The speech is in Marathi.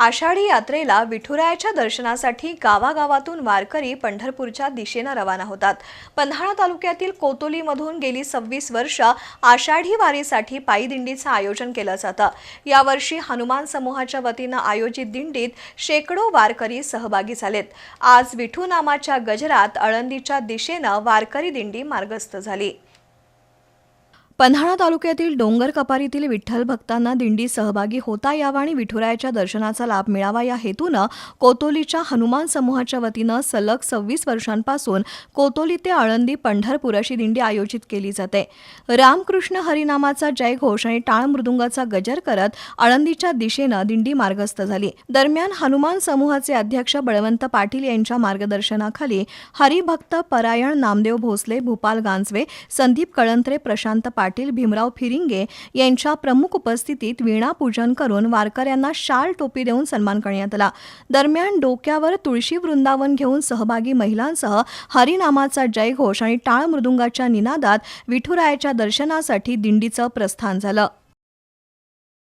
आषाढी यात्रेला विठुरायाच्या दर्शनासाठी गावागावातून वारकरी पंढरपूरच्या दिशेनं रवाना होतात. पन्हाळा तालुक्यातील कोतोलीमधून गेली सव्वीस वर्ष आषाढी वारीसाठी पायी दिंडीचं आयोजन केलं जातं. यावर्षी हनुमान समूहाच्या वतीनं आयोजित दिंडीत शेकडो वारकरी सहभागी झालेत. आज विठू नामाच्या गजरात आळंदीच्या दिशेनं वारकरी दिंडी मार्गस्थ झाली. पन्हाळा तालुक्यातील डोंगर कपारीतील विठ्ठल भक्तांना दिंडी सहभागी होता यावा आणि विठुरायाच्या दर्शनाचा लाभ मिळावा या हेतूनं कोतोलीच्या हनुमान समूहाच्या वतीनं सलग सव्वीस वर्षांपासून कोतोली ते आळंदी पंढरपूर अशी दिंडी आयोजित केली जाते. रामकृष्ण हरिनामाचा जयघोष आणि टाळ मृदुंगाचा गजर करत आळंदीच्या दिशेनं दिंडी मार्गस्थ झाली. दरम्यान हनुमान समूहाचे अध्यक्ष बळवंत पाटील यांच्या मार्गदर्शनाखाली हरिभक्त परायण नामदेव भोसले भूपाल गांजवे संदीप कळंत्रे प्रशांत पाटील पाटील भीमराव फिरिंगे यांच्या प्रमुख उपस्थितीत वीणापूजन करून वारकऱ्यांना शाल टोपी देऊन सन्मान करण्यात आला. दरम्यान डोक्यावर तुळशी वृंदावन घेऊन सहभागी महिलांसह हरिनामाचा जयघोष आणि टाळ मृदुंगाच्या निनादात विठुरायाच्या दर्शनासाठी दिंडीचं प्रस्थान झालं.